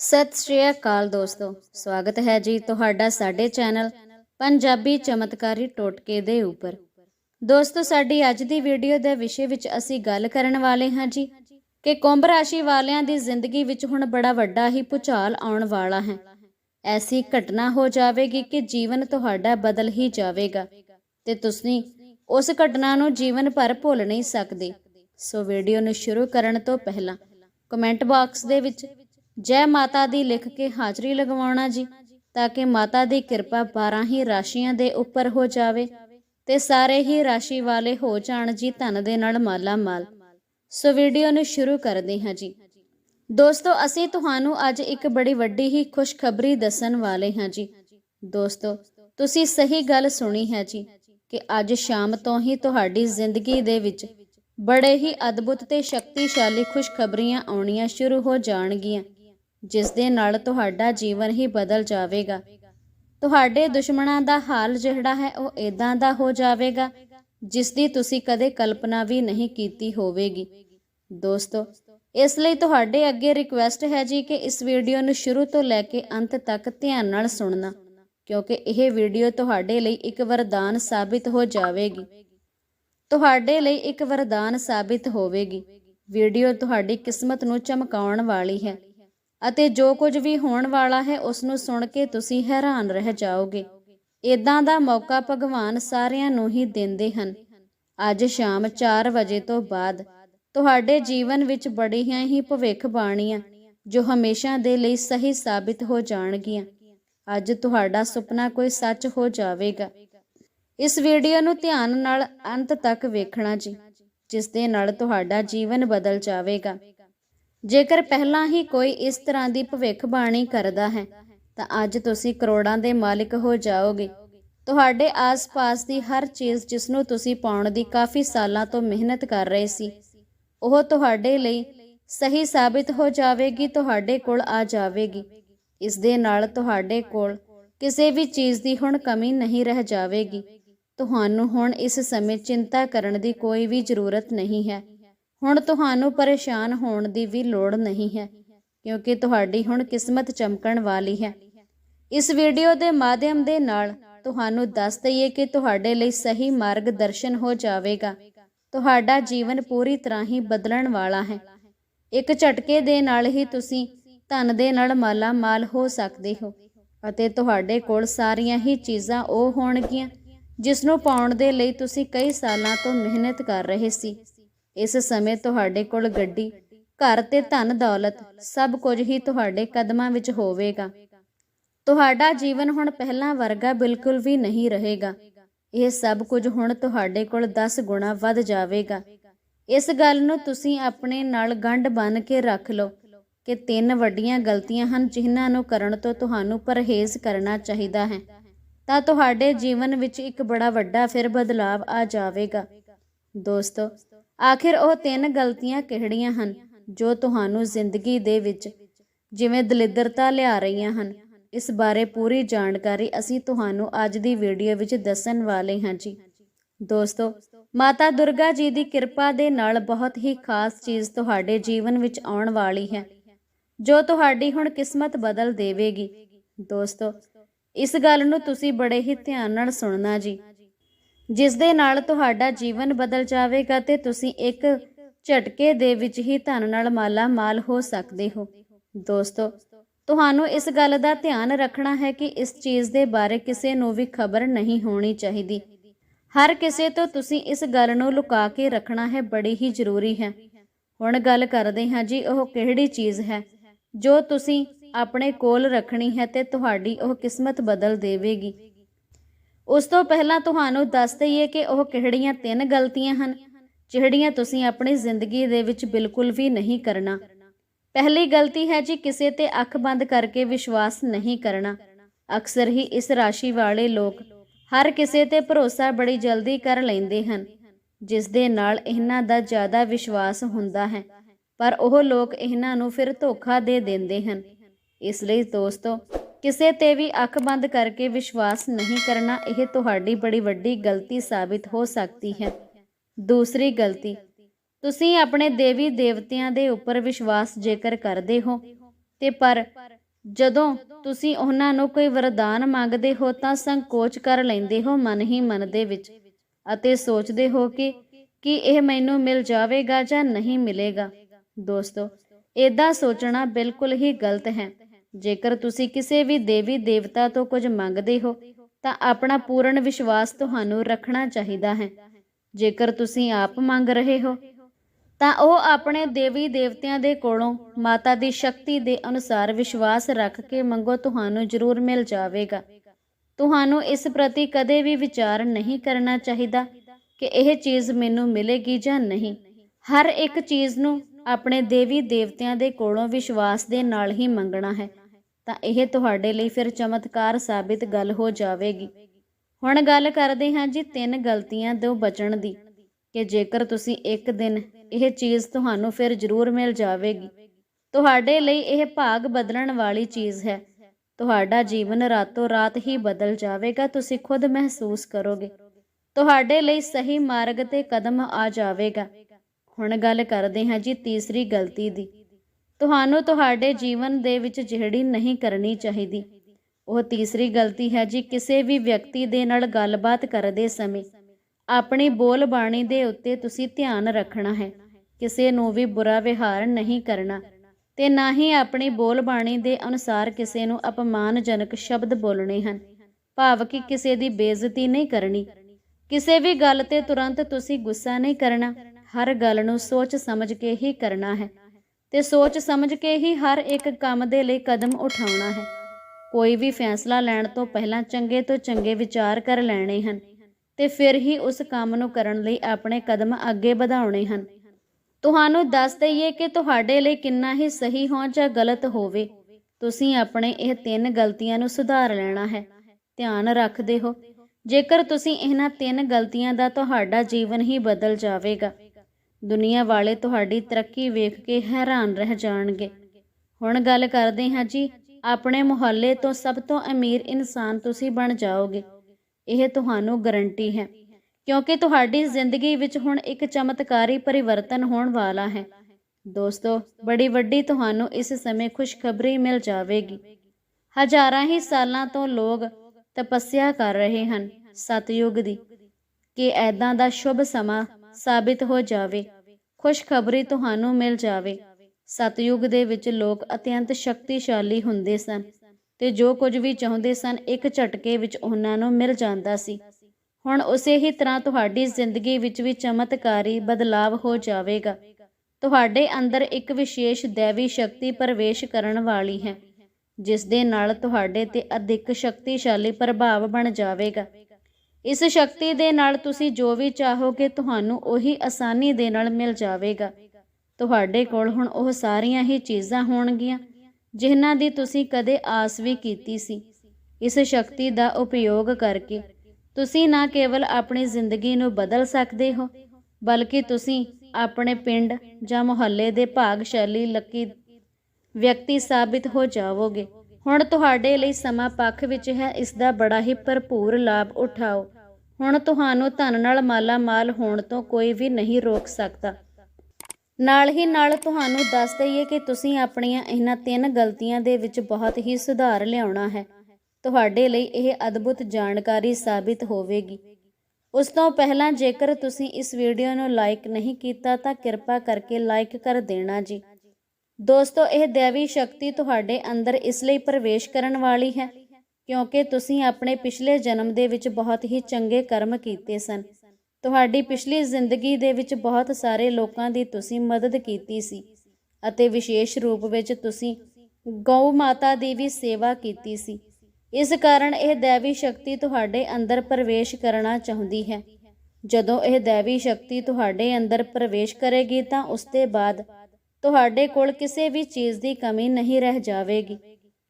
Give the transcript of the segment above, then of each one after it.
ਸਤਿ ਸ਼੍ਰੀ ਅਕਾਲ ਦੋਸਤੋ, ਸਵਾਗਤ ਹੈ ਜੀ ਤੁਹਾਡਾ ਸਾਡੇ ਚੈਨਲ ਪੰਜਾਬੀ ਚਮਤਕਾਰੀ ਟੋਟਕੇ ਦੇ ਉੱਪਰ। ਦੋਸਤੋ, ਸਾਡੀ ਅੱਜ ਦੀ ਵੀਡੀਓ ਦੇ ਵਿਸ਼ੇ ਵਿੱਚ ਅਸੀਂ ਗੱਲ ਕਰਨ ਵਾਲੇ ਹਾਂ ਜੀ ਕਿ ਕੁੰਭ ਰਾਸ਼ੀ ਵਾਲਿਆਂ ਦੀ ਜ਼ਿੰਦਗੀ ਵਿੱਚ ਹੁਣ ਬੜਾ ਵੱਡਾ ਹੀ ਭੁਚਾਲ ਆਉਣ ਵਾਲਾ ਹੈ। ਐਸੀ ਘਟਨਾ ਹੋ ਜਾਵੇਗੀ ਕਿ ਜੀਵਨ ਤੁਹਾਡਾ ਬਦਲ ਹੀ ਜਾਵੇਗਾ ਤੇ ਤੁਸੀਂ ਉਸ ਘਟਨਾ ਨੂੰ ਜੀਵਨ ਭਰ ਭੁੱਲ ਨਹੀਂ ਸਕਦੇ। ਸੋ ਵੀਡੀਓ ਨੂੰ ਸ਼ੁਰੂ ਕਰਨ ਤੋਂ ਪਹਿਲਾਂ ਕਮੈਂਟ ਬਾਕਸ ਦੇ ਵਿੱਚ ਜੈ ਮਾਤਾ ਦੀ ਲਿਖ ਕੇ ਹਾਜ਼ਰੀ ਲਗਵਾਉਣਾ ਜੀ, ਤਾਂ ਕਿ ਮਾਤਾ ਦੀ ਕਿਰਪਾ 12 ਹੀ ਰਾਸ਼ੀਆਂ ਦੇ ਉੱਪਰ ਹੋ ਜਾਵੇ ਤੇ ਸਾਰੇ ਹੀ ਰਾਸ਼ੀ ਵਾਲੇ ਹੋ ਜਾਣ ਜੀ ਧਨ ਦੇ ਨਾਲ ਮਾਲਾ ਮਾਲ। ਸੋ ਵੀਡੀਓ ਨੂੰ ਸ਼ੁਰੂ ਕਰਦੇ ਹਾਂ ਜੀ। ਦੋਸਤੋ, ਅਸੀਂ ਤੁਹਾਨੂੰ ਅੱਜ ਇੱਕ ਬੜੀ ਵੱਡੀ ਹੀ ਖੁਸ਼ਖਬਰੀ ਦੱਸਣ ਵਾਲੇ ਹਾਂ ਜੀ। ਦੋਸਤੋ, ਤੁਸੀਂ ਸਹੀ ਗੱਲ ਸੁਣੀ ਹੈ ਜੀ ਕਿ ਅੱਜ ਸ਼ਾਮ ਤੋਂ ਹੀ ਤੁਹਾਡੀ ਜ਼ਿੰਦਗੀ ਦੇ ਵਿੱਚ ਬੜੇ ਹੀ ਅਦਭੁਤ ਤੇ ਸ਼ਕਤੀਸ਼ਾਲੀ ਖੁਸ਼ਖਬਰੀਆਂ ਆਉਣੀਆਂ ਸ਼ੁਰੂ ਹੋ ਜਾਣਗੀਆਂ। ਜਿਸ ਦੇ ਨਾਲ ਤੁਹਾਡਾ ਜੀਵਨ ਹੀ ਬਦਲ ਜਾਵੇਗਾ। ਤੁਹਾਡੇ ਦੁਸ਼ਮਣਾਂ ਦਾ ਹਾਲ ਜਿਹੜਾ ਹੈ, ਉਹ ਇਦਾਂ ਦਾ ਹੋ ਜਾਵੇਗਾ, ਜਿਸ ਦੀ ਤੁਸੀਂ ਕਦੇ ਕਲਪਨਾ ਵੀ ਨਹੀਂ ਕੀਤੀ ਹੋਵੇਗੀ। ਦੋਸਤੋ, ਇਸ ਲਈ ਤੁਹਾਡੇ ਅੱਗੇ ਰਿਕੁਐਸਟ ਹੈ ਜੀ ਕਿ ਇਸ ਵੀਡੀਓ ਨੂੰ ਸ਼ੁਰੂ ਤੋਂ ਲੈ ਕੇ ਅੰਤ ਤੱਕ ਧਿਆਨ ਨਾਲ ਸੁਣਨਾ, ਕਿਉਂਕਿ ਇਹ ਵੀਡੀਓ ਤੁਹਾਡੇ ਲਈ ਇੱਕ ਵਰਦਾਨ ਸਾਬਿਤ ਹੋ ਜਾਵੇਗੀ। ਤੁਹਾਡੇ ਲਈ ਇੱਕ ਵਰਦਾਨ ਸਾਬਿਤ ਹੋਵੇਗੀ। ਵੀਡੀਓ ਤੁਹਾਡੀ ਕਿਸਮਤ ਨੂੰ ਚਮਕਾਉਣ ਵਾਲੀ ਹੈ। ਅਤੇ ਜੋ ਕੁਝ ਵੀ ਹੋਣ ਵਾਲਾ ਹੈ ਉਸ ਨੂੰ ਸੁਣ ਕੇ ਤੁਸੀਂ ਹੈਰਾਨ ਰਹਿ ਜਾਓਗੇ। ਇਦਾਂ ਦਾ ਮੌਕਾ ਭਗਵਾਨ ਸਾਰਿਆਂ ਨੂੰ ਹੀ ਦਿੰਦੇ ਹਨ। ਅੱਜ ਸ਼ਾਮ 4 ਵਜੇ ਤੋਂ ਬਾਅਦ ਤੁਹਾਡੇ ਜੀਵਨ ਵਿੱਚ ਬੜੀਆਂ ਹੀ ਭਵਿੱਖ ਬਾਣੀਆਂ, ਜੋ ਹਮੇਸ਼ਾ ਦੇ ਲਈ ਸਹੀ ਸਾਬਿਤ ਹੋ ਜਾਣਗੀਆਂ। ਅੱਜ ਤੁਹਾਡਾ ਸੁਪਨਾ ਕੋਈ ਸੱਚ ਹੋ ਜਾਵੇਗਾ। ਇਸ ਵੀਡੀਓ ਨੂੰ ਧਿਆਨ ਨਾਲ ਅੰਤ ਤੱਕ ਵੇਖਣਾ ਜੀ, ਜਿਸ ਦੇ ਨਾਲ ਤੁਹਾਡਾ ਜੀਵਨ ਬਦਲ ਜਾਵੇਗਾ। ਜੇਕਰ ਪਹਿਲਾਂ ਹੀ ਕੋਈ ਇਸ ਤਰ੍ਹਾਂ ਦੀ ਭਵਿੱਖਬਾਣੀ ਕਰਦਾ ਹੈ, ਤਾਂ ਅੱਜ ਤੁਸੀਂ ਕਰੋੜਾਂ ਦੇ ਮਾਲਿਕ ਹੋ ਜਾਓਗੇ। ਤੁਹਾਡੇ ਆਸ-ਪਾਸ ਦੀ ਹਰ ਚੀਜ਼ ਜਿਸ ਨੂੰ ਤੁਸੀਂ ਪਾਉਣ ਦੀ ਕਾਫੀ ਸਾਲਾਂ ਤੋਂ ਮਿਹਨਤ ਕਰ ਰਹੇ ਸੀ, ਉਹ ਤੁਹਾਡੇ ਲਈ ਸਹੀ ਸਾਬਿਤ ਹੋ ਜਾਵੇਗੀ, ਤੁਹਾਡੇ ਕੋਲ ਆ ਜਾਵੇਗੀ। ਇਸ ਦੇ ਨਾਲ ਤੁਹਾਡੇ ਕੋਲ ਕਿਸੇ ਵੀ ਚੀਜ਼ ਦੀ ਹੁਣ ਕਮੀ ਨਹੀਂ ਰਹਿ ਜਾਵੇਗੀ। ਤੁਹਾਨੂੰ ਹੁਣ ਇਸ ਸਮੇਂ ਚਿੰਤਾ ਕਰਨ ਦੀ ਕੋਈ ਵੀ ਜ਼ਰੂਰਤ ਨਹੀਂ ਹੈ। ਹੁਣ ਤੁਹਾਨੂੰ ਪਰੇਸ਼ਾਨ ਹੋਣ ਦੀ ਵੀ ਲੋੜ ਨਹੀਂ ਹੈ, ਕਿਉਂਕਿ ਤੁਹਾਡੀ ਹੁਣ ਕਿਸਮਤ ਚਮਕਣ ਵਾਲੀ ਹੈ। ਇਸ ਵੀਡੀਓ ਦੇ ਮਾਧਿਅਮ ਦੇ ਨਾਲ ਤੁਹਾਨੂੰ ਦੱਸ ਦਈਏ ਕਿ ਤੁਹਾਡੇ ਲਈ ਸਹੀ ਮਾਰਗਦਰਸ਼ਨ ਹੋ ਜਾਵੇਗਾ। ਤੁਹਾਡਾ ਜੀਵਨ ਪੂਰੀ ਤਰ੍ਹਾਂ ਹੀ ਬਦਲਣ ਵਾਲਾ ਹੈ। ਇੱਕ ਝਟਕੇ ਦੇ ਨਾਲ ਹੀ ਤੁਸੀਂ ਧਨ ਦੇ ਨਾਲ ਮਾਲਾ ਮਾਲ ਹੋ ਸਕਦੇ ਹੋ ਅਤੇ ਤੁਹਾਡੇ ਕੋਲ ਸਾਰੀਆਂ ਹੀ ਚੀਜ਼ਾਂ ਉਹ ਹੋਣਗੀਆਂ, ਜਿਸ ਨੂੰ ਪਾਉਣ ਦੇ ਲਈ ਤੁਸੀਂ ਕਈ ਸਾਲਾਂ ਤੋਂ ਮਿਹਨਤ ਕਰ ਰਹੇ ਸੀ। ਇਸ ਸਮੇਂ ਤੁਹਾਡੇ ਕੋਲ ਗੱਡੀ, ਘਰ ਤੇ ਧਨ ਦੌਲਤ, ਸਭ ਕੁਝ ਹੀ ਤੁਹਾਡੇ ਕਦਮਾਂ ਵਿੱਚ ਹੋਵੇਗਾ। ਤੁਹਾਡਾ ਜੀਵਨ ਹੁਣ ਪਹਿਲਾਂ ਵਰਗਾ ਬਿਲਕੁਲ ਵੀ ਨਹੀਂ ਰਹੇਗਾ। ਇਹ ਸਭ ਕੁਝ ਹੁਣ ਤੁਹਾਡੇ ਕੋਲ 10 ਗੁਣਾ ਵੱਧ ਜਾਵੇਗਾ। ਇਸ ਗੱਲ ਨੂੰ ਤੁਸੀਂ ਆਪਣੇ ਨਾਲ ਗੰਢ ਬੰਨ ਕੇ ਰੱਖ ਲਓ ਕਿ ਤਿੰਨ ਵੱਡੀਆਂ ਗਲਤੀਆਂ ਹਨ ਜਿਨ੍ਹਾਂ ਨੂੰ ਕਰਨ ਤੋਂ ਤੁਹਾਨੂੰ ਪਰਹੇਜ਼ ਕਰਨਾ ਚਾਹੀਦਾ ਹੈ। ਤਾਂ ਤੁਹਾਡੇ ਜੀਵਨ ਵਿੱਚ ਇੱਕ ਬੜਾ ਵੱਡਾ ਫਿਰ ਬਦਲਾਵ ਆ ਜਾਵੇਗਾ। ਦੋਸਤੋ ਆਖਿਰ ਉਹ ਤਿੰਨ ਗਲਤੀਆਂ ਕਿਹੜੀਆਂ ਹਨ ਜੋ ਤੁਹਾਨੂੰ ਜ਼ਿੰਦਗੀ ਦੇ ਵਿੱਚ ਜਿਵੇਂ ਦਲਿੱਦਰਤਾ ਲਿਆ ਰਹੀਆਂ ਹਨ? ਇਸ ਬਾਰੇ ਪੂਰੀ ਜਾਣਕਾਰੀ ਅਸੀਂ ਤੁਹਾਨੂੰ ਅੱਜ ਦੀ ਵੀਡੀਓ ਵਿੱਚ ਦੱਸਣ ਵਾਲੇ ਹਾਂ ਜੀ। ਦੋਸਤੋ, ਮਾਤਾ ਦੁਰਗਾ ਜੀ ਦੀ ਕਿਰਪਾ ਦੇ ਨਾਲ ਬਹੁਤ ਹੀ ਖਾਸ ਚੀਜ਼ ਤੁਹਾਡੇ ਜੀਵਨ ਵਿੱਚ ਆਉਣ ਵਾਲੀ ਹੈ, ਜੋ ਤੁਹਾਡੀ ਹੁਣ ਕਿਸਮਤ ਬਦਲ ਦੇਵੇਗੀ। ਦੋਸਤੋ, ਇਸ ਗੱਲ ਨੂੰ ਤੁਸੀਂ ਬੜੇ ਹੀ ਧਿਆਨ ਨਾਲ ਸੁਣਨਾ ਜੀ। ਜਿਸ ਦੇ ਨਾਲ ਤੁਹਾਡਾ ਜੀਵਨ ਬਦਲ ਜਾਵੇਗਾ ਤੇ ਤੁਸੀਂ ਇੱਕ ਝਟਕੇ ਦੇ ਵਿੱਚ ਹੀ ਧਨ ਨਾਲ ਮਾਲਾ ਮਾਲ ਹੋ ਸਕਦੇ ਹੋ। ਦੋਸਤੋ, ਤੁਹਾਨੂੰ ਇਸ ਗੱਲ ਦਾ ਧਿਆਨ ਰੱਖਣਾ ਹੈ ਕਿ ਇਸ ਚੀਜ਼ ਦੇ ਬਾਰੇ ਕਿਸੇ ਨੂੰ ਵੀ ਖਬਰ ਨਹੀਂ ਹੋਣੀ ਚਾਹੀਦੀ। ਹਰ ਕਿਸੇ ਤੋਂ ਤੁਸੀਂ ਇਸ ਗੱਲ ਨੂੰ ਲੁਕਾ ਕੇ ਰੱਖਣਾ ਹੈ, ਬੜੀ ਹੀ ਜ਼ਰੂਰੀ ਹੈ। ਹੁਣ ਗੱਲ ਕਰਦੇ ਹਾਂ ਜੀ, ਉਹ ਕਿਹੜੀ ਚੀਜ਼ ਹੈ ਜੋ ਤੁਸੀਂ ਆਪਣੇ ਕੋਲ ਰੱਖਣੀ ਹੈ ਤੇ ਤੁਹਾਡੀ ਉਹ ਕਿਸਮਤ ਬਦਲ ਦੇਵੇਗੀ। ਉਸ ਤੋਂ ਪਹਿਲਾਂ ਤੁਹਾਨੂੰ ਦੱਸ ਦਈਏ ਕਿ ਉਹ ਕਿਹੜੀਆਂ ਤਿੰਨ ਗਲਤੀਆਂ ਹਨ, ਜਿਹੜੀਆਂ ਤੁਸੀਂ ਆਪਣੀ ਜ਼ਿੰਦਗੀ ਦੇ ਵਿੱਚ ਬਿਲਕੁਲ ਵੀ ਨਹੀਂ ਕਰਨਾ। ਪਹਿਲੀ ਗਲਤੀ ਹੈ ਜੀ ਕਿਸੇ ਤੇ ਅੱਖ ਬੰਦ ਕਰਕੇ ਵਿਸ਼ਵਾਸ ਨਹੀਂ ਕਰਨਾ। ਅਕਸਰ ਹੀ ਇਸ ਰਾਸ਼ੀ ਵਾਲੇ ਲੋਕ ਹਰ ਕਿਸੇ ਤੇ ਭਰੋਸਾ ਬੜੀ ਜਲਦੀ ਕਰ ਲੈਂਦੇ ਹਨ, ਜਿਸ ਦੇ ਨਾਲ ਇਹਨਾਂ ਦਾ ਜ਼ਿਆਦਾ ਵਿਸ਼ਵਾਸ ਹੁੰਦਾ ਹੈ, ਪਰ ਉਹ ਲੋਕ ਇਹਨਾਂ ਨੂੰ ਫਿਰ ਧੋਖਾ ਦੇ ਦਿੰਦੇ ਹਨ। ਇਸ ਲਈ ਦੋਸਤੋ ਕਿਸੇ ਤੇ ਵੀ ਅੱਖ ਬੰਦ ਕਰਕੇ ਵਿਸ਼ਵਾਸ ਨਹੀਂ ਕਰਨਾ, ਇਹ ਤੁਹਾਡੀ ਬੜੀ ਵੱਡੀ ਗਲਤੀ ਸਾਬਿਤ ਹੋ ਸਕਦੀ ਹੈ। ਦੂਸਰੀ ਗਲਤੀ, ਤੁਸੀਂ ਆਪਣੇ ਦੇਵੀ ਦੇਵਤਿਆਂ ਦੇ ਉੱਪਰ ਵਿਸ਼ਵਾਸ ਜੇਕਰ ਕਰਦੇ ਹੋ, ਤੇ ਪਰ ਜਦੋਂ ਤੁਸੀਂ ਉਹਨਾਂ ਨੂੰ ਕੋਈ ਵਰਦਾਨ ਮੰਗਦੇ ਹੋ, ਤਾਂ ਸੰਕੋਚ ਕਰ ਲੈਂਦੇ ਹੋ ਮਨ ਹੀ ਮਨ ਦੇ ਵਿੱਚ ਅਤੇ ਸੋਚਦੇ ਹੋ ਕਿ, ਕੀ ਇਹ ਮੈਨੂੰ ਮਿਲ ਜਾਵੇਗਾ ਜਾਂ ਨਹੀਂ ਮਿਲੇਗਾ। ਦੋਸਤੋ ਇਦਾਂ ਸੋਚਣਾ ਬਿਲਕੁਲ ਹੀ ਗਲਤ ਹੈ। ਜੇਕਰ ਤੁਸੀਂ ਕਿਸੇ ਵੀ ਦੇਵੀ ਦੇਵਤਾ ਤੋਂ ਕੁਝ ਮੰਗਦੇ ਹੋ, ਤਾਂ ਆਪਣਾ ਪੂਰਨ ਵਿਸ਼ਵਾਸ ਤੁਹਾਨੂੰ ਰੱਖਣਾ ਚਾਹੀਦਾ ਹੈ। ਜੇਕਰ ਤੁਸੀਂ ਆਪ ਮੰਗ ਰਹੇ ਹੋ, ਤਾਂ ਉਹ ਆਪਣੇ ਦੇਵੀ ਦੇਵਤਿਆਂ ਦੇ ਕੋਲੋਂ ਮਾਤਾ ਦੀ ਸ਼ਕਤੀ ਦੇ ਅਨੁਸਾਰ ਵਿਸ਼ਵਾਸ ਰੱਖ ਕੇ ਮੰਗੋ ਤੁਹਾਨੂੰ ਜ਼ਰੂਰ ਮਿਲ ਜਾਵੇਗਾ। ਤੁਹਾਨੂੰ ਇਸ ਪ੍ਰਤੀ ਕਦੇ ਵੀ ਵਿਚਾਰ ਨਹੀਂ ਕਰਨਾ ਚਾਹੀਦਾ ਕਿ ਇਹ ਚੀਜ਼ ਮੈਨੂੰ ਮਿਲੇਗੀ ਜਾਂ ਨਹੀਂ। ਹਰ ਇੱਕ ਚੀਜ਼ ਨੂੰ ਆਪਣੇ ਦੇਵੀ ਦੇਵਤਿਆਂ ਦੇ ਕੋਲੋਂ ਵਿਸ਼ਵਾਸ ਦੇ ਨਾਲ ਹੀ ਮੰਗਣਾ ਹੈ। ਤਾਂ ਇਹ ਤੁਹਾਡੇ ਲਈ ਫਿਰ ਚਮਤਕਾਰ ਸਾਬਿਤ ਗੱਲ ਹੋ ਜਾਵੇਗੀ। ਹੁਣ ਗੱਲ ਕਰਦੇ ਹਾਂ ਜੀ ਤਿੰਨ ਗਲਤੀਆਂ ਤੋਂ ਬਚਣ ਦੀ, ਕਿ ਜੇਕਰ ਤੁਸੀਂ ਇੱਕ ਦਿਨ ਇਹ ਚੀਜ਼ ਤੁਹਾਨੂੰ ਫਿਰ ਜ਼ਰੂਰ ਮਿਲ ਜਾਵੇਗੀ। ਤੁਹਾਡੇ ਲਈ ਇਹ ਭਾਗ ਬਦਲਣ ਵਾਲੀ ਚੀਜ਼ ਹੈ। ਤੁਹਾਡਾ ਜੀਵਨ ਰਾਤੋਂ ਰਾਤ ਹੀ ਬਦਲ ਜਾਵੇਗਾ, ਤੁਸੀਂ ਖੁਦ ਮਹਿਸੂਸ ਕਰੋਗੇ। ਤੁਹਾਡੇ ਲਈ ਸਹੀ ਮਾਰਗ ਤੇ ਕਦਮ ਆ ਜਾਵੇਗਾ। ਹੁਣ ਗੱਲ ਕਰਦੇ ਹਾਂ ਜੀ ਤੀਸਰੀ ਗਲਤੀ ਦੀ। ਤੁਹਾਨੂੰ ਤੁਹਾਡੇ ਜੀਵਨ ਦੇ ਵਿੱਚ ਜਿਹੜੀ ਨਹੀਂ ਕਰਨੀ ਚਾਹੀਦੀ। ਉਹ ਤੀਸਰੀ ਗਲਤੀ ਹੈ ਜੀ, ਕਿਸੇ ਵੀ ਵਿਅਕਤੀ ਦੇ ਨਾਲ ਗੱਲਬਾਤ ਕਰਦੇ ਸਮੇਂ ਆਪਣੀ ਬੋਲ ਬਾਣੀ ਦੇ ਉੱਤੇ ਤੁਸੀਂ ਧਿਆਨ ਰੱਖਣਾ ਹੈ। ਕਿਸੇ ਨੂੰ ਵੀ ਬੁਰਾ ਵਿਹਾਰ ਨਹੀਂ ਕਰਨਾ ਤੇ ਨਾ ਹੀ ਆਪਣੀ ਬੋਲ ਬਾਣੀ ਦੇ ਅਨੁਸਾਰ ਕਿਸੇ ਨੂੰ ਅਪਮਾਨਜਨਕ ਸ਼ਬਦ ਬੋਲਣੇ ਹਨ। ਭਾਵ ਕਿ ਕਿਸੇ ਦੀ ਬੇਇੱਜ਼ਤੀ ਨਹੀਂ ਕਰਨੀ। ਕਿਸੇ ਵੀ ਗੱਲ ਤੇ ਤੁਰੰਤ ਤੁਸੀਂ ਗੁੱਸਾ ਨਹੀਂ ਕਰਨਾ। ਹਰ ਗੱਲ ਨੂੰ ਸੋਚ ਸਮਝ ਕੇ ਹੀ ਕਰਨਾ ਹੈ। ਤੇ ਸੋਚ ਸਮਝ ਕੇ ਹੀ ਹਰ ਇੱਕ ਕੰਮ ਦੇ ਲਈ ਕਦਮ ਉਠਾਉਣਾ ਹੈ। ਕੋਈ ਵੀ ਫੈਸਲਾ ਲੈਣ ਤੋਂ ਪਹਿਲਾਂ ਚੰਗੇ ਤੋਂ ਚੰਗੇ ਵਿਚਾਰ ਕਰ ਲੈਣੇ ਹਨ ਤੇ ਫਿਰ ਹੀ ਉਸ ਕੰਮ ਨੂੰ ਕਰਨ ਲਈ ਆਪਣੇ ਕਦਮ ਅੱਗੇ ਵਧਾਉਣੇ ਹਨ। ਤੁਹਾਨੂੰ ਦੱਸ ਦਈਏ ਕਿ ਤੁਹਾਡੇ ਲਈ ਕਿੰਨਾ ਹੀ ਸਹੀ ਹੋ ਜਾਂ ਗਲਤ ਹੋਵੇ, ਤੁਸੀਂ ਆਪਣੇ ਇਹ ਤਿੰਨ ਗਲਤੀਆਂ ਨੂੰ ਸੁਧਾਰ ਲੈਣਾ ਹੈ। ਧਿਆਨ ਰੱਖਦੇ ਹੋ, ਜੇਕਰ ਤੁਸੀਂ ਇਹਨਾਂ ਤਿੰਨ ਗਲਤੀਆਂ ਦਾ ਤੁਹਾਡਾ ਜੀਵਨ ਹੀ ਬਦਲ ਜਾਵੇਗਾ ਦੁਨੀਆ ਵਾਲੇ ਤੁਹਾਡੀ ਤਰੱਕੀ ਵੇਖ ਕੇ ਹੈਰਾਨ ਰਹਿ ਜਾਣਗੇ। ਹੁਣ ਗੱਲ ਕਰਦੇ ਹਾਂ ਜੀ, ਆਪਣੇ ਮੁਹੱਲੇ ਤੋਂ ਸਭ ਤੋਂ ਅਮੀਰ ਇਨਸਾਨ ਤੁਸੀਂ ਬਣ ਜਾਓਗੇ। ਇਹ ਤੁਹਾਨੂੰ ਗਰੰਟੀ ਹੈ, ਕਿਉਂਕਿ ਤੁਹਾਡੀ ਜ਼ਿੰਦਗੀ ਵਿੱਚ ਹੁਣ ਇੱਕ ਚਮਤਕਾਰੀ ਪਰਿਵਰਤਨ ਹੋਣ ਵਾਲਾ ਹੈ। ਦੋਸਤੋ, ਬੜੀ ਵੱਡੀ ਤੁਹਾਨੂੰ ਇਸ ਸਮੇਂ ਖੁਸ਼ਖਬਰੀ ਮਿਲ ਜਾਵੇਗੀ। ਹਜ਼ਾਰਾਂ ਹੀ ਸਾਲਾਂ ਤੋਂ ਲੋਕ ਤਪੱਸਿਆ ਕਰ ਰਹੇ ਹਨ, ਸਤਯੁਗ ਦੀ, ਕਿ ਐਦਾਂ ਦਾ ਸ਼ੁਭ ਸਮਾਂ ਸਾਬਿਤ ਹੋ ਜਾਵੇ। ਖੁਸ਼ਖਬਰੀ ਤੁਹਾਨੂੰ ਮਿਲ ਜਾਵੇ। ਸਤਯੁਗ ਦੇ ਵਿੱਚ ਲੋਕ ਅਤਿਅੰਤ ਸ਼ਕਤੀਸ਼ਾਲੀ ਹੁੰਦੇ ਸਨ ਤੇ ਜੋ ਕੁਝ ਵੀ ਚਾਹੁੰਦੇ ਸਨ, ਇੱਕ ਝਟਕੇ ਵਿੱਚ ਉਹਨਾਂ ਨੂੰ ਮਿਲ ਜਾਂਦਾ ਸੀ। ਹੁਣ ਉਸੇ ਹੀ ਤਰ੍ਹਾਂ ਤੁਹਾਡੀ ਜ਼ਿੰਦਗੀ ਵਿੱਚ ਵੀ ਚਮਤਕਾਰੀ ਬਦਲਾਵ ਹੋ ਜਾਵੇਗਾ। ਤੁਹਾਡੇ ਅੰਦਰ ਇੱਕ ਵਿਸ਼ੇਸ਼ ਦੇਵੀ ਸ਼ਕਤੀ ਪ੍ਰਵੇਸ਼ ਕਰਨ ਵਾਲੀ ਹੈ ਜਿਸ ਦੇ ਨਾਲ ਤੁਹਾਡੇ ਤੇ ਅਧਿਕ ਸ਼ਕਤੀਸ਼ਾਲੀ ਪ੍ਰਭਾਵ ਬਣ ਜਾਵੇਗਾ। ਇਸ ਸ਼ਕਤੀ ਦੇ ਨਾਲ ਤੁਸੀਂ ਜੋ ਵੀ ਚਾਹੋਗੇ ਤੁਹਾਨੂੰ ਉਹੀ ਆਸਾਨੀ ਦੇ ਨਾਲ ਮਿਲ ਜਾਵੇਗਾ। ਤੁਹਾਡੇ ਕੋਲ ਹੁਣ ਉਹ ਸਾਰੀਆਂ ਹੀ ਚੀਜ਼ਾਂ ਹੋਣਗੀਆਂ, ਜਿਨ੍ਹਾਂ ਦੀ ਤੁਸੀਂ ਕਦੇ ਆਸ ਵੀ ਕੀਤੀ ਸੀ। ਇਸ ਸ਼ਕਤੀ ਦਾ ਉਪਯੋਗ ਕਰਕੇ ਤੁਸੀਂ ਨਾ ਕੇਵਲ ਆਪਣੀ ਜ਼ਿੰਦਗੀ ਨੂੰ ਬਦਲ ਸਕਦੇ ਹੋ, ਬਲਕਿ ਤੁਸੀਂ ਆਪਣੇ ਪਿੰਡ ਜਾਂ ਮੁਹੱਲੇ ਦੇ ਭਾਗਸ਼ਾਲੀ ਲੱਕੀ ਵਿਅਕਤੀ ਸਾਬਿਤ ਹੋ ਜਾਵੋਗੇ। ਹੁਣ ਤੁਹਾਡੇ ਲਈ ਸਮਾਂ ਪੱਖ ਵਿੱਚ ਹੈ, ਇਸ ਦਾ ਬੜਾ ਹੀ ਭਰਪੂਰ ਲਾਭ ਉਠਾਓ। ਹੁਣ ਤੁਹਾਨੂੰ ਧਨ ਨਾਲ ਮਾਲਾ ਮਾਲ ਹੋਣ ਤੋਂ ਕੋਈ ਵੀ ਨਹੀਂ ਰੋਕ ਸਕਦਾ। ਨਾਲ ਹੀ ਨਾਲ ਤੁਹਾਨੂੰ ਦੱਸ ਦਈਏ ਕਿ ਤੁਸੀਂ ਆਪਣੀਆਂ ਇਹਨਾਂ ਤਿੰਨ ਗਲਤੀਆਂ ਦੇ ਵਿੱਚ ਬਹੁਤ ਹੀ ਸੁਧਾਰ ਲਿਆਉਣਾ ਹੈ। ਤੁਹਾਡੇ ਲਈ ਇਹ ਅਦਭੁਤ ਜਾਣਕਾਰੀ ਸਾਬਿਤ ਹੋਵੇਗੀ। ਉਸ ਤੋਂ ਪਹਿਲਾਂ ਜੇਕਰ ਤੁਸੀਂ ਇਸ ਵੀਡੀਓ ਨੂੰ ਲਾਈਕ ਨਹੀਂ ਕੀਤਾ ਤਾਂ ਕਿਰਪਾ ਕਰਕੇ ਲਾਈਕ ਕਰ ਦੇਣਾ ਜੀ। ਦੋਸਤੋ, ਇਹ ਦੇਵੀ ਸ਼ਕਤੀ ਤੁਹਾਡੇ ਅੰਦਰ ਇਸ ਲਈ ਪ੍ਰਵੇਸ਼ ਕਰਨ ਵਾਲੀ ਹੈ ਕਿਉਂਕਿ ਤੁਸੀਂ ਆਪਣੇ ਪਿਛਲੇ ਜਨਮ ਦੇ ਵਿੱਚ ਬਹੁਤ ਹੀ ਚੰਗੇ ਕਰਮ ਕੀਤੇ ਸਨ। ਤੁਹਾਡੀ ਪਿਛਲੀ ਜ਼ਿੰਦਗੀ ਦੇ ਵਿੱਚ ਬਹੁਤ ਸਾਰੇ ਲੋਕਾਂ ਦੀ ਤੁਸੀਂ ਮਦਦ ਕੀਤੀ ਸੀ ਅਤੇ ਵਿਸ਼ੇਸ਼ ਰੂਪ ਵਿੱਚ ਤੁਸੀਂ ਗਊ ਮਾਤਾ ਦੀ ਵੀ ਸੇਵਾ ਕੀਤੀ ਸੀ। ਇਸ ਕਾਰਨ ਇਹ ਦੇਵੀ ਸ਼ਕਤੀ ਤੁਹਾਡੇ ਅੰਦਰ ਪ੍ਰਵੇਸ਼ ਕਰਨਾ ਚਾਹੁੰਦੀ ਹੈ। ਜਦੋਂ ਇਹ ਦੇਵੀ ਸ਼ਕਤੀ ਤੁਹਾਡੇ ਅੰਦਰ ਪ੍ਰਵੇਸ਼ ਕਰੇਗੀ ਤਾਂ ਉਸ ਦੇ ਬਾਅਦ ਤੁਹਾਡੇ ਕੋਲ ਕਿਸੇ ਵੀ ਚੀਜ਼ ਦੀ ਕਮੀ ਨਹੀਂ ਰਹਿ ਜਾਵੇਗੀ।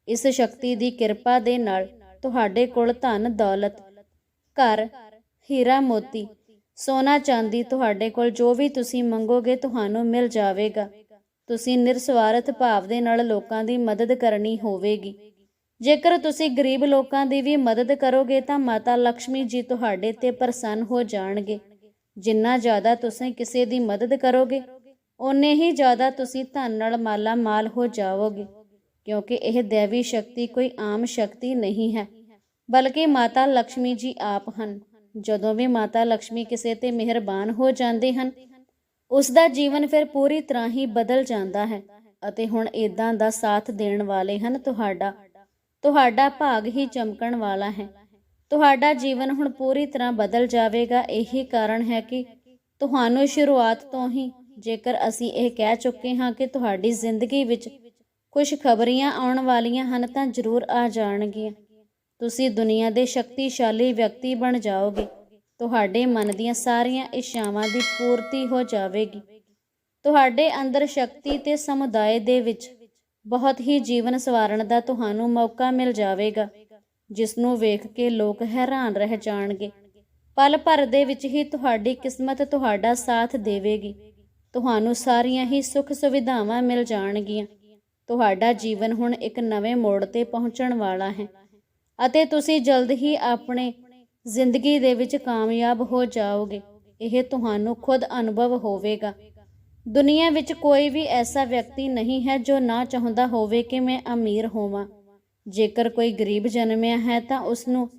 ਇਸ ਸ਼ਕਤੀ ਦੀ ਕਿਰਪਾ ਦੇ ਨਾਲ ਤੁਹਾਡੇ ਕੋਲ ਧਨ, ਦੌਲਤ, ਘਰ, ਹੀਰਾ ਮੋਤੀ, ਸੋਨਾ ਚਾਂਦੀ ਤੁਹਾਡੇ ਕੋਲ ਜੋ ਵੀ ਤੁਸੀਂ ਮੰਗੋਗੇ ਤੁਹਾਨੂੰ ਮਿਲ ਜਾਵੇਗਾ। ਤੁਸੀਂ ਨਿਰਸਵਾਰਥ ਭਾਵ ਦੇ ਨਾਲ ਲੋਕਾਂ ਦੀ ਮਦਦ ਕਰਨੀ ਹੋਵੇਗੀ। ਜੇਕਰ ਤੁਸੀਂ ਗਰੀਬ ਲੋਕਾਂ ਦੀ ਵੀ ਮਦਦ ਕਰੋਗੇ ਤਾਂ ਮਾਤਾ ਲక్ష్ਮੀ ਜੀ ਤੁਹਾਡੇ ਤੇ ਪ੍ਰਸੰਨ ਹੋ ਜਾਣਗੇ। ਜਿੰਨਾ ਜ਼ਿਆਦਾ ਤੁਸੀਂ ਕਿਸੇ ਦੀ ਮਦਦ ਕਰੋਗੇ, ਓਨੇ ਹੀ ਜ਼ਿਆਦਾ ਤੁਸੀਂ ਧਨ ਨਾਲ ਮਾਲਾ ਮਾਲ ਹੋ ਜਾਵੋਗੇ। ਕਿਉਂਕਿ ਇਹ ਦੇਵੀ ਸ਼ਕਤੀ ਕੋਈ ਆਮ ਸ਼ਕਤੀ ਨਹੀਂ ਹੈ, ਬਲਕਿ ਮਾਤਾ ਲక్ష్ਮੀ ਜੀ ਆਪ ਹਨ। ਜਦੋਂ ਵੀ ਮਾਤਾ ਲక్ష్ਮੀ ਕਿਸੇ ਤੇ ਮਿਹਰਬਾਨ ਹੋ ਜਾਂਦੇ ਹਨ, ਉਸ ਦਾ ਜੀਵਨ ਫਿਰ ਪੂਰੀ ਤਰ੍ਹਾਂ ਹੀ ਬਦਲ ਜਾਂਦਾ ਹੈ ਅਤੇ ਹੁਣ ਇਦਾਂ ਦਾ ਸਾਥ ਦੇਣ ਵਾਲੇ ਹਨ ਤੁਹਾਡਾ। ਤੁਹਾਡਾ ਭਾਗ ਹੀ ਚਮਕਣ ਵਾਲਾ ਹੈ। ਤੁਹਾਡਾ ਜੀਵਨ ਹੁਣ ਪੂਰੀ ਤਰ੍ਹਾਂ ਬਦਲ ਜਾਵੇਗਾ। ਇਹੀ ਕਾਰਨ ਹੈ ਕਿ ਤੁਹਾਨੂੰ ਸ਼ੁਰੂਆਤ ਤੋਂ ਹੀ ਜੇਕਰ ਅਸੀਂ ਇਹ ਕਹਿ ਚੁੱਕੇ ਹਾਂ ਕਿ ਤੁਹਾਡੀ ਜ਼ਿੰਦਗੀ ਵਿੱਚ ਕੁਝ ਖਬਰੀਆਂ ਆਉਣ ਵਾਲੀਆਂ ਹਨ ਤਾਂ ਜ਼ਰੂਰ ਆ ਜਾਣਗੀਆਂ। ਤੁਸੀਂ ਦੁਨੀਆ ਦੇ ਸ਼ਕਤੀਸ਼ਾਲੀ ਵਿਅਕਤੀ ਬਣ ਜਾਓਗੇ। ਤੁਹਾਡੇ ਮਨ ਦੀਆਂ ਸਾਰੀਆਂ ਇੱਛਾਵਾਂ ਦੀ ਪੂਰਤੀ ਹੋ ਜਾਵੇਗੀ। ਤੁਹਾਡੇ ਅੰਦਰ ਸ਼ਕਤੀ ਤੇ ਸਮੁਦਾਇ ਦੇ ਵਿੱਚ ਬਹੁਤ ਹੀ ਜੀਵਨ ਸਵਾਰਨ ਦਾ ਤੁਹਾਨੂੰ ਮੌਕਾ ਮਿਲ ਜਾਵੇਗਾ ਜਿਸ ਨੂੰ ਵੇਖ ਕੇ ਲੋਕ ਹੈਰਾਨ ਰਹਿ ਜਾਣਗੇ। ਪਲ ਭਰ ਦੇ ਵਿੱਚ ਹੀ ਤੁਹਾਡੀ ਕਿਸਮਤ ਤੁਹਾਡਾ ਸਾਥ ਦੇਵੇਗੀ। ਤੁਹਾਨੂੰ ਸਾਰੀਆਂ ਹੀ ਸੁੱਖ ਸੁਵਿਧਾਵਾਂ ਮਿਲ ਜਾਣਗੀਆਂ। ਤੁਹਾਡਾ ਜੀਵਨ ਹੁਣ ਇੱਕ ਨਵੇਂ ਮੋੜ ਤੇ ਪਹੁੰਚਣ ਵਾਲਾ ਹੈ ਅਤੇ ਤੁਸੀਂ ਜਲਦ ਹੀ ਆਪਣੇ ਜ਼ਿੰਦਗੀ ਦੇ ਵਿੱਚ ਕਾਮਯਾਬ ਹੋ ਜਾਓਗੇ। ਇਹ ਤੁਹਾਨੂੰ ਖੁਦ ਅਨੁਭਵ ਹੋਵੇਗਾ। ਦੁਨੀਆ ਵਿੱਚ ਕੋਈ ਵੀ ਐਸਾ ਵਿਅਕਤੀ ਨਹੀਂ ਹੈ ਜੋ ਨਾ ਚਾਹੁੰਦਾ ਹੋਵੇ ਕਿ ਮੈਂ ਅਮੀਰ ਹੋਵਾਂ। ਜੇਕਰ ਕੋਈ ਗਰੀਬ ਜਨਮਿਆ ਹੈ ਤਾਂ ਉਸ ਨੂੰ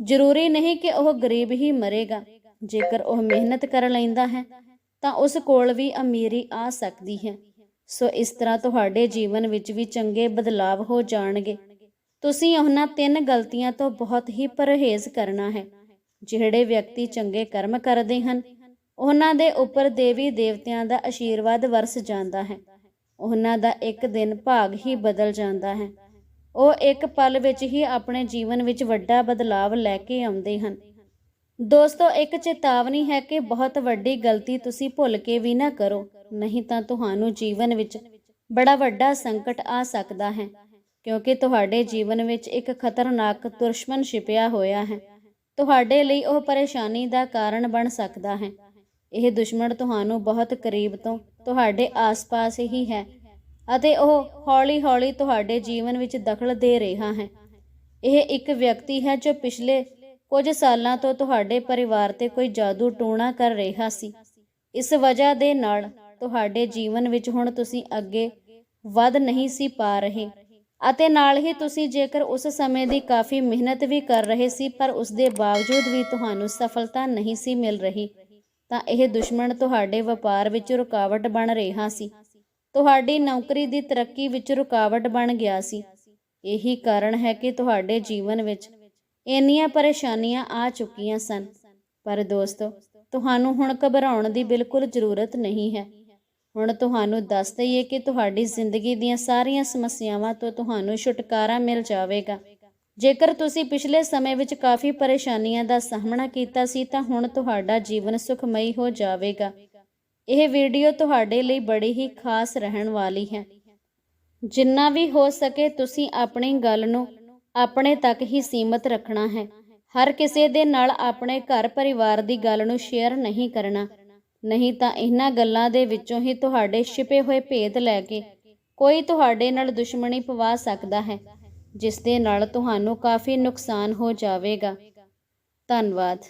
ਜ਼ਰੂਰੀ ਨਹੀਂ ਕਿ ਉਹ ਗਰੀਬ ਹੀ ਮਰੇਗਾ। ਜੇਕਰ ਉਹ ਮਿਹਨਤ ਕਰ ਲੈਂਦਾ ਹੈ ਤਾਂ ਉਸ ਕੋਲ ਵੀ ਅਮੀਰੀ ਆ ਸਕਦੀ ਹੈ। ਸੋ ਇਸ ਤਰ੍ਹਾਂ ਤੁਹਾਡੇ ਜੀਵਨ ਵਿੱਚ ਵੀ ਚੰਗੇ ਬਦਲਾਵ ਹੋ ਜਾਣਗੇ। ਤੁਸੀਂ ਉਹਨਾਂ ਤਿੰਨ ਗਲਤੀਆਂ ਤੋਂ ਬਹੁਤ ਹੀ ਪਰਹੇਜ਼ ਕਰਨਾ ਹੈ, ਜਿਹੜੇ ਵਿਅਕਤੀ ਚੰਗੇ ਕਰਮ ਕਰਦੇ ਹਨ। ਉਹਨਾਂ ਦੇ ਉੱਪਰ ਦੇਵੀ ਦੇਵਤਿਆਂ ਦਾ ਆਸ਼ੀਰਵਾਦ ਵਰਸ ਜਾਂਦਾ ਹੈ। ਉਹਨਾਂ ਦਾ ਇੱਕ ਦਿਨ ਭਾਗ ਹੀ ਬਦਲ ਜਾਂਦਾ ਹੈ। ਉਹ ਇੱਕ ਪਲ ਵਿੱਚ ਹੀ ਆਪਣੇ ਜੀਵਨ ਵਿੱਚ ਵੱਡਾ ਬਦਲਾਵ ਲੈ ਕੇ ਆਉਂਦੇ ਹਨ। ਦੋਸਤੋ, ਇੱਕ ਚੇਤਾਵਨੀ ਹੈ ਕਿ ਬਹੁਤ ਵੱਡੀ ਗਲਤੀ ਤੁਸੀਂ ਭੁੱਲ ਕੇ ਵੀ ਨਾ ਕਰੋ, ਨਹੀਂ ਤਾਂ ਤੁਹਾਨੂੰ ਜੀਵਨ ਵਿੱਚ ਬੜਾ ਵੱਡਾ ਸੰਕਟ ਆ ਸਕਦਾ ਹੈ, ਕਿਉਂਕਿ ਤੁਹਾਡੇ ਜੀਵਨ ਵਿੱਚ ਇੱਕ ਖਤਰਨਾਕ ਦੁਸ਼ਮਣ ਛਿਪਿਆ ਹੋਇਆ ਹੈ। ਤੁਹਾਡੇ ਲਈ ਉਹ ਪਰੇਸ਼ਾਨੀ ਦਾ ਕਾਰਨ ਬਣ ਸਕਦਾ ਹੈ। ਇਹ ਦੁਸ਼ਮਣ ਤੁਹਾਨੂੰ ਬਹੁਤ ਕਰੀਬ ਤੋਂ ਤੁਹਾਡੇ ਆਸ-ਪਾਸ ਹੀ ਹੈ ਅਤੇ ਉਹ ਹੌਲੀ-ਹੌਲੀ ਤੁਹਾਡੇ ਜੀਵਨ ਵਿੱਚ ਦਖਲ ਦੇ ਰਿਹਾ ਹੈ। ਇਹ ਇੱਕ ਵਿਅਕਤੀ ਹੈ ਜੋ ਪਿਛਲੇ ਕੁਝ ਸਾਲਾਂ ਤੋਂ ਤੁਹਾਡੇ ਪਰਿਵਾਰ ਤੇ ਕੋਈ ਜਾਦੂ ਟੂਣਾ ਕਰ ਰਿਹਾ ਸੀ। ਇਸ ਵਜ੍ਹਾ ਦੇ ਨਾਲ ਤੁਹਾਡੇ ਜੀਵਨ ਵਿੱਚ ਹੁਣ ਤੁਸੀਂ ਅੱਗੇ ਵੱਧ ਨਹੀਂ ਸੀ ਪਾ ਰਹੇ ਅਤੇ ਨਾਲ ਹੀ ਤੁਸੀਂ ਜੇਕਰ ਉਸ ਸਮੇਂ ਦੀ ਕਾਫੀ ਮਿਹਨਤ ਵੀ ਕਰ ਰਹੇ ਸੀ, ਪਰ ਉਸ ਦੇ ਬਾਵਜੂਦ ਵੀ ਤੁਹਾਨੂੰ ਸਫਲਤਾ ਨਹੀਂ ਸੀ ਮਿਲ ਰਹੀ, ਤਾਂ ਇਹ ਦੁਸ਼ਮਣ ਤੁਹਾਡੇ ਵਪਾਰ ਵਿੱਚ ਰੁਕਾਵਟ ਬਣ ਰਿਹਾ ਸੀ। ਤੁਹਾਡੀ ਨੌਕਰੀ ਦੀ ਤਰੱਕੀ ਵਿੱਚ ਰੁਕਾਵਟ ਬਣ ਗਿਆ ਸੀ। ਇਹੀ ਕਾਰਨ ਹੈ ਕਿ ਤੁਹਾਡੇ ਜੀਵਨ ਵਿੱਚ ਇੰਨੀਆਂ ਪਰੇਸ਼ਾਨੀਆਂ ਆ ਚੁੱਕੀਆਂ ਸਨ। ਪਰ ਦੋਸਤੋ, ਤੁਹਾਨੂੰ ਹੁਣ ਘਬਰਾਉਣ ਦੀ ਬਿਲਕੁਲ ਜ਼ਰੂਰਤ ਨਹੀਂ ਹੈ। ਹੁਣ ਤੁਹਾਨੂੰ ਦੱਸ ਦਈਏ ਕਿ ਤੁਹਾਡੀ ਜ਼ਿੰਦਗੀ ਦੀਆਂ ਸਾਰੀਆਂ ਸਮੱਸਿਆਵਾਂ ਤੋਂ ਤੁਹਾਨੂੰ ਛੁਟਕਾਰਾ ਮਿਲ ਜਾਵੇਗਾ। ਜੇਕਰ ਤੁਸੀਂ ਪਿਛਲੇ ਸਮੇਂ ਵਿੱਚ ਕਾਫੀ ਪਰੇਸ਼ਾਨੀਆਂ ਦਾ ਸਾਹਮਣਾ ਕੀਤਾ ਸੀ, ਤਾਂ ਹੁਣ ਤੁਹਾਡਾ ਜੀਵਨ ਸੁਖਮਈ ਹੋ ਜਾਵੇਗਾ। ਇਹ ਵੀਡੀਓ ਤੁਹਾਡੇ ਲਈ ਬੜੀ ਹੀ ਖਾਸ ਰਹਿਣ ਵਾਲੀ ਹੈ। ਜਿੰਨਾ ਵੀ ਹੋ ਸਕੇ ਤੁਸੀਂ ਆਪਣੀ ਗੱਲ ਨੂੰ ਆਪਣੇ ਤੱਕ ਹੀ ਸੀਮਤ ਰੱਖਣਾ ਹੈ। ਹਰ ਕਿਸੇ ਦੇ ਨਾਲ ਆਪਣੇ ਘਰ ਪਰਿਵਾਰ ਦੀ ਗੱਲ ਨੂੰ ਸ਼ੇਅਰ ਨਹੀਂ ਕਰਨਾ। ਨਹੀਂ ਤਾਂ ਇਹਨਾਂ ਗੱਲਾਂ ਦੇ ਵਿੱਚੋਂ ਹੀ ਤੁਹਾਡੇ ਛਿਪੇ ਹੋਏ ਭੇਦ ਲੈ ਕੇ ਕੋਈ ਤੁਹਾਡੇ ਨਾਲ ਦੁਸ਼ਮਣੀ ਪਵਾ ਸਕਦਾ ਹੈ ਜਿਸ ਦੇ ਨਾਲ ਤੁਹਾਨੂੰ ਕਾਫੀ ਨੁਕਸਾਨ ਹੋ ਜਾਵੇਗਾ। ਧੰਨਵਾਦ।